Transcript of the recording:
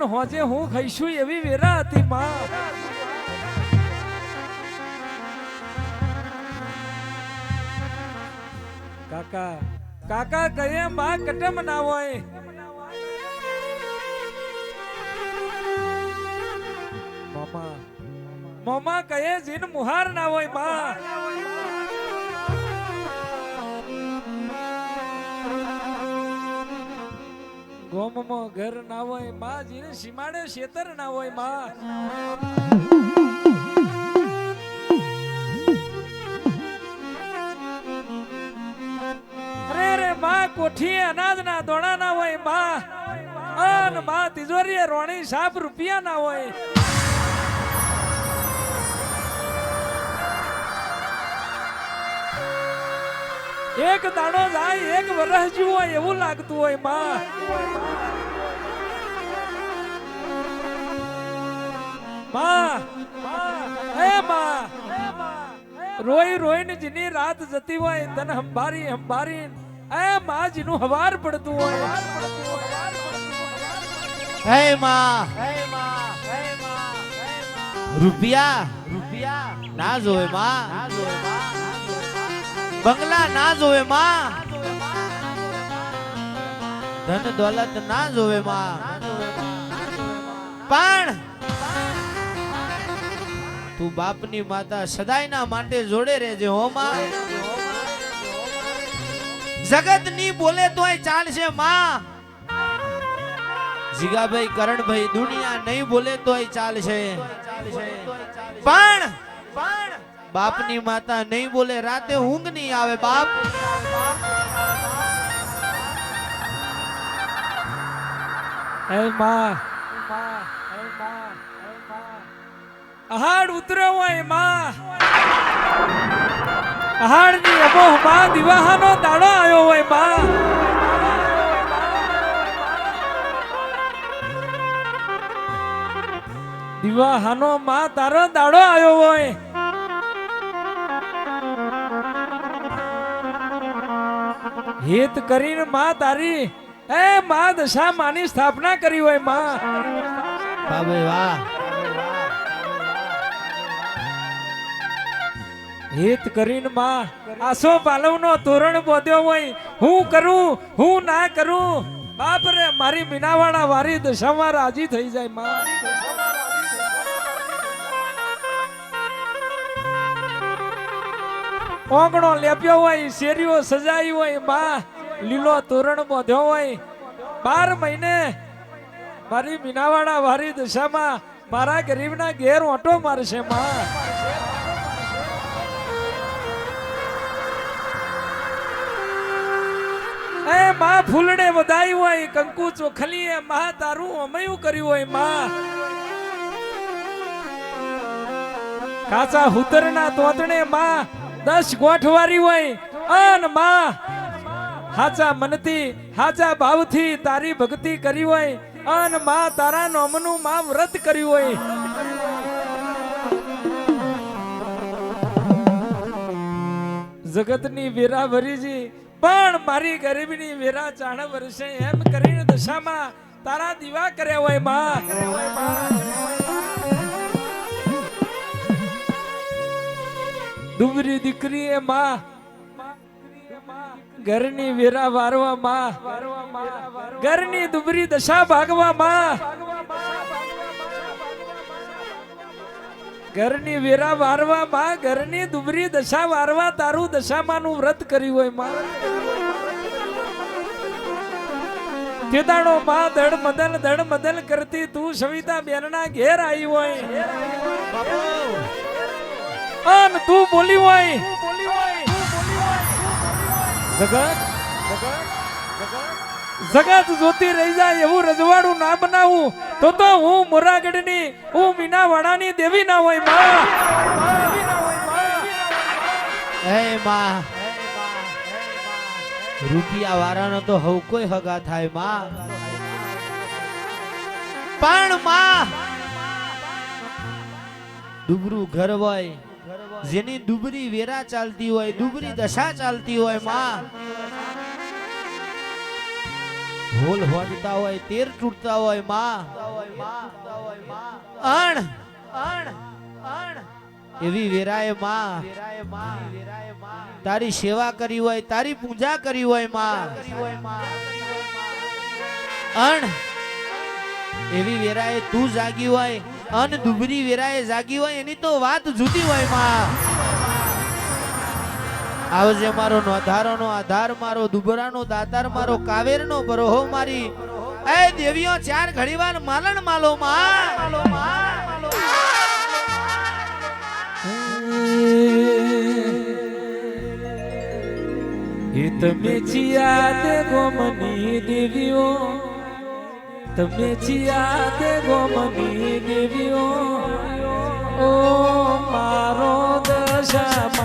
હોય હોજે હું ખાઈશું એવી વેરા હતી માં. કાકા કાકા કહે માં કટમ ના હોય? મામા મામા કહે જીન મુહાર ના હોય, માં? ગોમમાં ઘર ના હોય, માં જીને સીમાડે, શેતર ના હોય, માં. માં કોઠીએ અનાજ ના દોણા ના હોય, માં. અન, માં તિજોરીએ રોણી સાપ રૂપિયા ના હોય. એક દાડો જાય, એક વરસ જેવું હોય એવું લાગતું હોય, માં. રોઈ રોઈને જેની રાત જતી હોય, તને હંભારી હંભારી. એ માં, જીનું હવાર પડતું હોય. હે માં. રૂપિયા. રૂપિયા ના જોય મા જોયમાં. બંગલા ના જોવે માં. ધન દોલત ના જોવે માં. પણ તું બાપની માતા સદાયના માટે જોડે રહેજે હો માં. જગતની બોલે તોય ચાલશે માં. જીગાભાઈ કરણભાઈ દુનિયા નહીં બોલે તોય ચાલશે. પણ પણ બાપની માતા નહીં બોલે, રાતે ઊંઘ નહીં આવે, બાપ. અહાડ ઉતર્યો હોયમાં. અહાડની અમોહમાં દિવાહાનો દાડો આવ્યો હોયમાં. દિવાહાનો માં તારો દાડો આવ્યો હોય. હિત કરીને માં તારી એ માં દશા માની સ્થાપના કરી હોયમાં. બાબે વાહ. હિત કરીને માં આસો પાલવનો તોરણ બોધ્યો હોય. હું કરું હું ના કરું? બાપ રે મારી મીનાવાળા વારી દશામાં રાજી થઈ જાય માં. ઓગણો લેપ્યો હોય, શેરીઓ સજાઈ હોય, બા, લીલો તોરણ બોધ્યો હોય. બાર મહિને મારી મીનાવાળા વારી દશામાં મારા ગરીબના ઘેર ઓટો મારશે, માં. એ માં, ફૂલડે વધાઈ હોય, કંકુ ચોખલીએ માં, તારું અમયું કર્યું હોય, માં. કાચા હુતરના તોતણે, માં દસ ગોઠવારી હોય. અનમાં, હાચા મનથી, હાચા ભાવથી તારી ભક્તિ કરી હોય. અનમાં, તારા નોમનું માં વ્રત કર્યું હોય. જગતની વેરા ભરીજી પણ મારી ગરીબની વેરા ચાણ વર્ષે એમ કરીને દશામાં તારા દીવા કર્યા હોય, માં. ડુંગરી દીકરી એ માં ઘરની વેરા વારવા માં ઘરની દુબરી દશા ભાગવા માં ઘરની વેરા વારવા માં ઘરની દુબરી દશા વારવા તારું દશામાનું વ્રત કર્યું હોયમાં. તેદાણો માં ધડ મદન ધડ મદન કરતી તું સવિતા બેનના ઘેર આવી હોય. અન તું બોલી હોય. જગત જગત જોતી રહી જાય એવું રજવાડું ના બનાવું. તો તો હું મોરાગઢની હું મીનાવાડાની દેવી ના હોયમાં. હે માં. રૂપિયા વાળાનો તો હવ કોઈ હગા થાયમાં. પણ માં ડુબરું ઘર હોય જેની દુબરી વેરા ચાલતી હોય, દુબરી દશા ચાલતી હોય, માં. હોલ હોડતા હોય, તેર તૂટતા હોય, માં. અણ અણ અણ. એવી વેરાએ, માં. તારી સેવા કરી હોય, તારી પૂજા કરી હોય, માં. અણ. એવી વેરાએ તું જાગી હોય અન દુબરી વેરાએ જાગી હોય એની તો વાત જુદી હોયમાં. આવજે મારો નોધારોનો આધાર, મારો દુબરાનો દાતાર, મારો કાવેરનો બરોહો મારી. એ દેવીઓ, ચાર ઘડીવાર માલણ માલો માલો માં. એ તમે ચિયા દે દેવીઓ. તમે જીયા તે ગોમની દેવીઓ ઓ મારો દશા